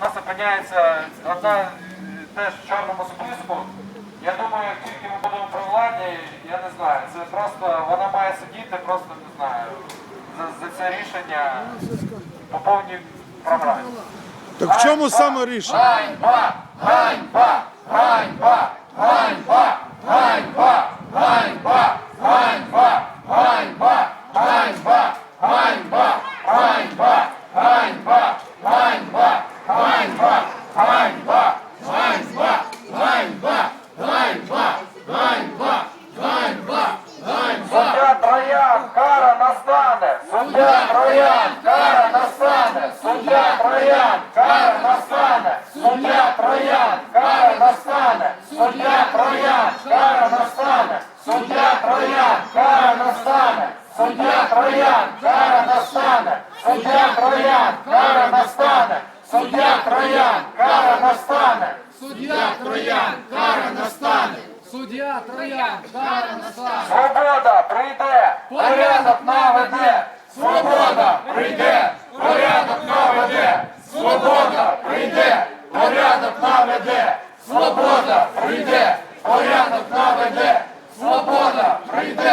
у нас опиняється одна теж в чорному списку. Я думаю, як тільки ми будемо при владі, я не знаю, це просто вона має сидіти, просто не знаю, за, за це рішення по повній програмі. Так в чому саме рішення? Ганьба! Ганьба! Ганьба! Ганьба! Ганьба! Ганьба! Ганьба! Ганьба! Суддя Троян, кара настане! Суддя Троян, кара настане! Суддя Троян, кара настане! Суддя Троян, кара настане! Суддя Троян, кара настане! Суддя Троян, кара настане! Суддя Троян, кара настане! Суддя Троян, кара настане! Суддя Троян, кара настане! Суддя Троян, кара настане! Суддя Троян, кара настане! Свобода прийде, порядок наведе. Свобода прийде, порядок наведе. Свобода прийде, порядок наведе. Свобода прийде, порядок наведе. Свобода прийде.